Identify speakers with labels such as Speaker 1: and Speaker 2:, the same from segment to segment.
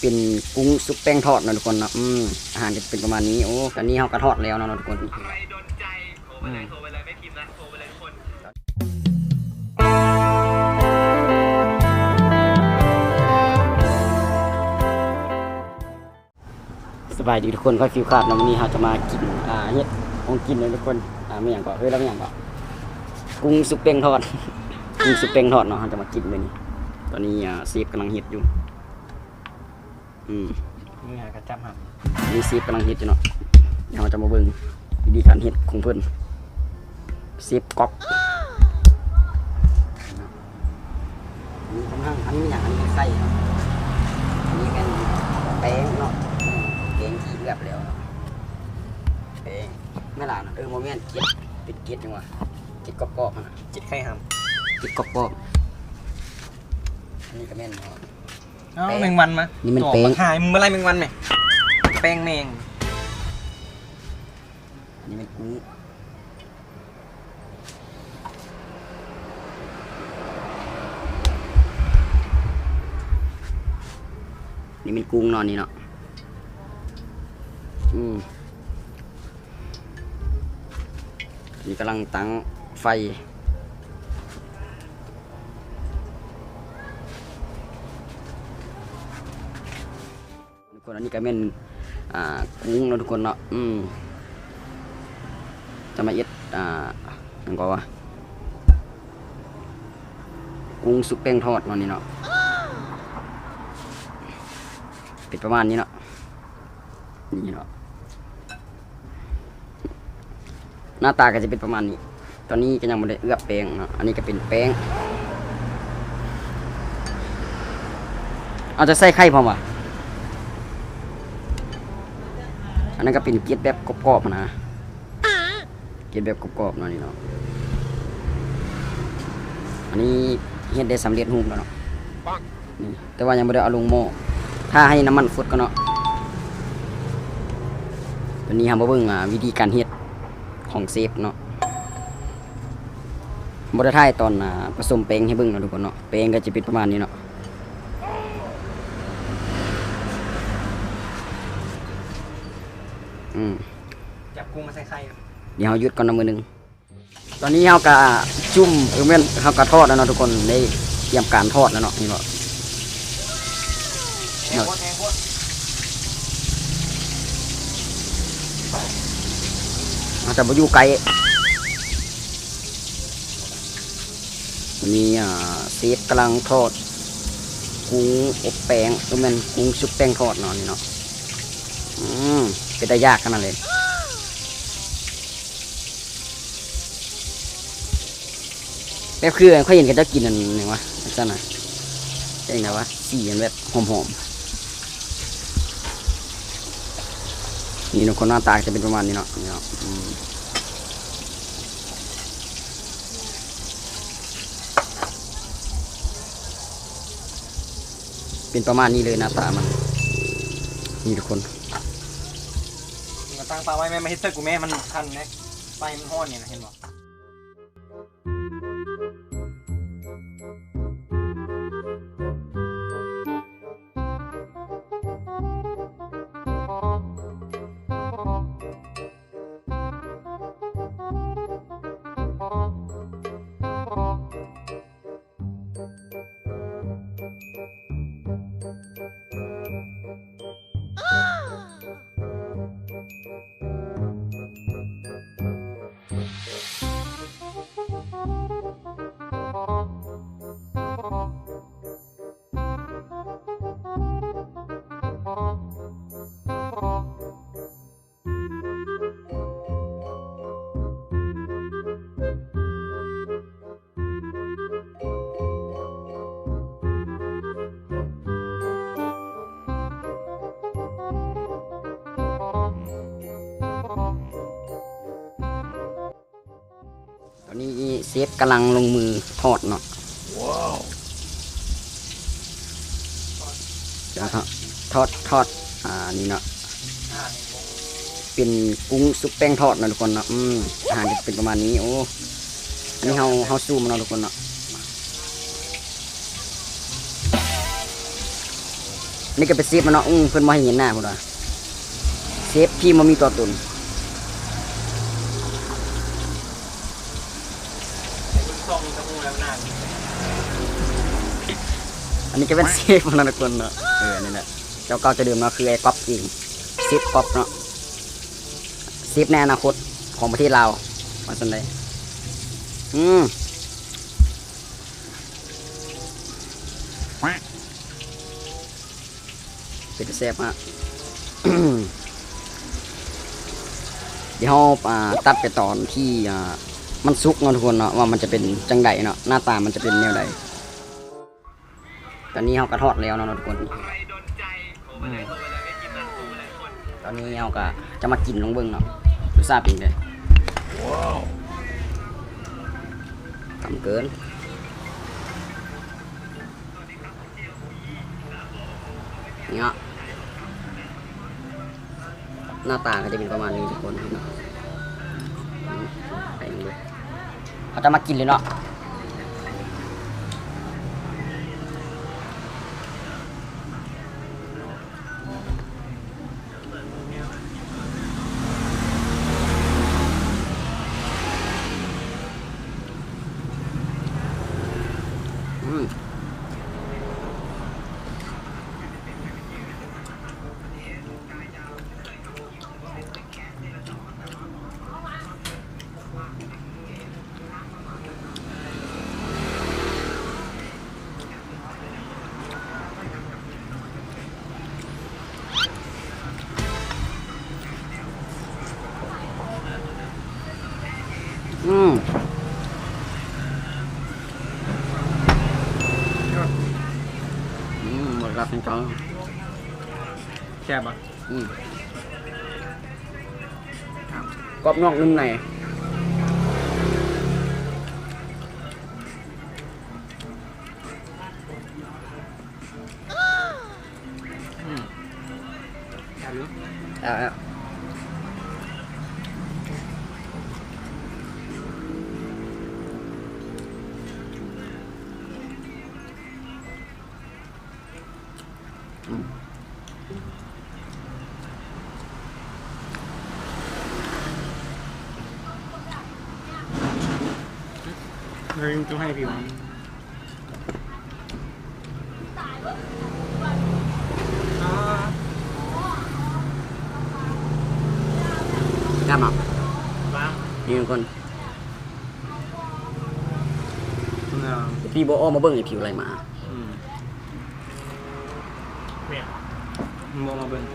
Speaker 1: เป็นกุ้งซุปแป้งทอดนะทุกคนนะอืมอาหารจะเป็นประมาณนี้โอ้อันนี้เขากระทอดแล้วนะทุกคนสบายดีทุกคนค่อยฟิวขาดนะวันนี้เราจะมากินอ่าเฮ็ดของกินเลยทุกคนอ่าไม่อย่างก็เฮ้ยแล้วไม่อย่างก็กุ้งซุปแป้งทอดกุ้งซุปแป้งทอดเนาะเราจะมากินเลยนี่ตอนนี้อ่าเซฟกำลังเฮ็ดอยู่ อืม
Speaker 2: นี่หากระจับหัก
Speaker 1: นี่เซฟกำลังเฮ็ดอยู่เนาะเดี๋ยวเราจะมาเบิ่งวิธีการเฮ็ดของเพิ่นเซฟก๊อกนี่ค่อนข้างอันนี้อย่างอันนี้ไส้เนาะอันนี้เป็นแป้งเนาะอืมแป้งที่เลือบแล้วเนาะแป้งไม่หลานะเออโมเมนต์เก็ดเป็นเก็ดจังวะเก็ดกรอบๆอะนะ
Speaker 2: จิตไข่ห
Speaker 1: เก็ดกรอบๆอันนี้ก็แม่นเนาะำ
Speaker 2: เอ้าแมงวันมา
Speaker 1: นี่มัน
Speaker 2: ตัว
Speaker 1: แป้ง
Speaker 2: หายมึงอะไรแมงวันไหมแป้งแมง
Speaker 1: อันนี้เป็นกุ้งนี่เป็นกุ้งเนอนนี่เนาะอืมนี่กำลังตั้งไฟ อันนี้ก็เป็นอ่ากุ้งเนาะทุกคนเนาะอืมจะมาเอ็ดอ่าอันก็ว่ากุ้งซุปแป้งทอดเนาะนี่เนาะเป็นประมาณนี้เนาะนี่เนาะหน้าตาก็จะเป็นประมาณนี้ ตอนนี้ก็ยังไม่ได้เอื้อแป้งเนาะอันนี้ก็เป็นแป้งเอาจะใส่ไข่พอมวะอั นั้นก็เป็นเกล็ดแบบกรอบๆนะเกินแบบกรอบๆเนาะนี่เนาะอันนี้เฮ็ดได้สำเร็จรูปแล้วเนาะนี่แต่ว่ายังไม่ได้เอาลงหม้อถ้าให้น้ำมันฟุดก็เนาะตัวนี้เรามาเบิ่งอ่าวิธีการเฮ็ดของเซฟเนาะบ่ได้ายตอนผสมแป้งให้เบิ่งเนาะทุกคนเนาะแป้งก็จะเป็นประมาณนี้เนาะ อืม
Speaker 2: จับกุ้งมาใส่ไข่
Speaker 1: เดี๋ยวเราหยุดก่อนนะมือหนึ่งตอนนี้เราก็จุ่มเออแม่นเราก็ทอดแล้วเนาะทุกคนได้เตรียมการทอดแล้วเนาะนี่เนาะ
Speaker 2: แทงโคตรแทงโคตร
Speaker 1: เราจะมาอยู่ไกลวันนี้อ่าเซฟกำลังทอดกุ้งอบแป้งเออแม่นกุ้งชุบแป้งทอดเนาะนี่เนาะอืม เป็นได้ยากขนาดเลยแบบคือเขาเห็นกันจะกินอันหนึ่งวะอันนั้นนะเป็นไงวะสีมันแบบหอมๆนี่นคนหน้าตาจะเป็นประมาณนี้เนาะนี่เนาะเป็นประมาณนี้เลยหน้าตามันนี่ทุกคน
Speaker 2: ตั้งปลาไว้แม่มาเฮ็ดเสื้อกูแม่มันคันนะไฟมันห้อนเนี่ยนะเห็นบ่
Speaker 1: ตอน นี้เซฟกำลังลงมือทอดเนาะว้าวทอดทอดอ่านี่เนาะ
Speaker 2: อ่านี่บ่
Speaker 1: เป็นกุ้งซุปแป้งทอดเนาะทุกคนเนาะอืมอาหารจะเป็นประมาณนี้โอ้อันนี้เฮาเฮาซูมเนาะทุกคนเนาะนี่ก็เป็นเซฟมันเนาะอืมเพิ่นมาให้เห็นหน้าพุ่นว่าเซฟที่มันมีตัวตน
Speaker 2: ส่อง
Speaker 1: อันนี้ก็เป็นเซฟมันนะทุกคนเนาะเออนี่แหละเจ้าเก่าจะเดิมเนาะคือไอ้ก๊อปเองเซฟก๊อปเนาะเซฟในอนาคตของประเทศลาวมาสันใดอืมเป็นแซ่บมากเดี๋ยวเราอ่าตัดไปตอนที่อ่า มันสุกเนาะทุกคนเนาะว่ามันจะเป็นจังไดเนาะหน้าตามันจะเป็นแนวใดตอนนี้เรากระทอดแล้วเนาะทุกคนตอนนี้เราก็จะมากินลงเบิ้งเนาะรสชาติเป็นไงทำเกินเนี่ยหน้าตาก็จะเป็นประมาณนี้ทุกคนเนาะไปเลย เขาจะมากินเลยเนาะ อืมอืมหมดรับเป็นกอง
Speaker 2: แซ่บอะ
Speaker 1: อืมกรอบนอกนุ่
Speaker 2: อยู่
Speaker 1: เอาเอาอืม
Speaker 2: เฮ้ยต้องให้ผิว
Speaker 1: กล้มอะ
Speaker 2: บ้าง
Speaker 1: นี่ทุกคน
Speaker 2: เออ
Speaker 1: พี่โบโอมาเบิ้งไอ้ผิวอะไรมา
Speaker 2: อืมเนี่ย มึงมองมาเบิ่งน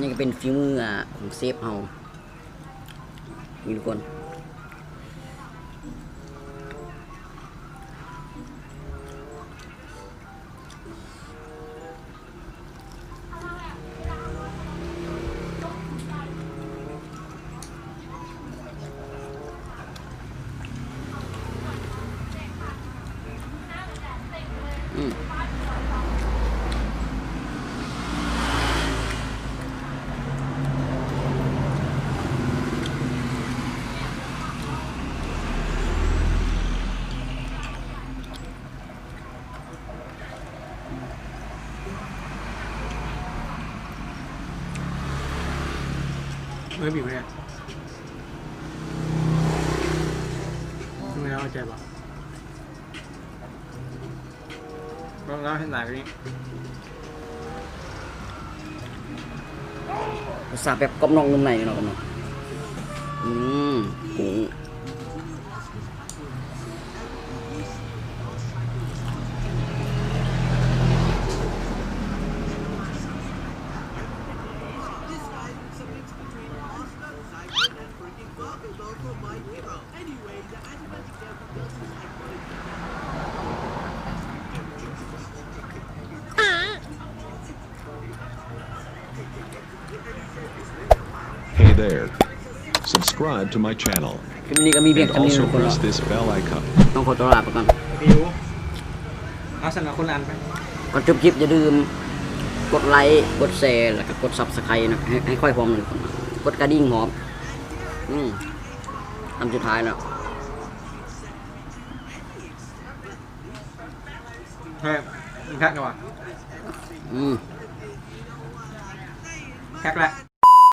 Speaker 2: นี่
Speaker 1: ก็เป็นฟิวมืออะของเซฟเฮานี่ทุกคน อืม
Speaker 2: เฮ้ยผิวเนี่ยมึงแลเข้าใจปะก็ เล่าให้หนากันนี้
Speaker 1: รสชาติแบบกรอบนองนุ่มในเนาะกันเนาะ
Speaker 3: Hey there. Subscribe to my channel
Speaker 1: คลิปนี้ก็มีเพียง
Speaker 3: and
Speaker 1: เท่านี้
Speaker 3: also
Speaker 1: ทุกคน
Speaker 3: press
Speaker 1: เนาะ
Speaker 3: this bell icon.
Speaker 1: เอาต้องขอตัวลาไปก่อน
Speaker 2: บิวเอาสำหรับคนอันไป
Speaker 1: ก่อนจบคลิปอย่าลืมกดไลค์กดแชร์แล้วก็กดซับสไครต์นะให้ให้ค่อยพร้อมเลยกดกระดิ่งหอม อืมทำสุดท้ายแล้ว
Speaker 2: เฮ้ยมึงแพ็กกันวะ
Speaker 1: อืม
Speaker 2: แพ็กแหละ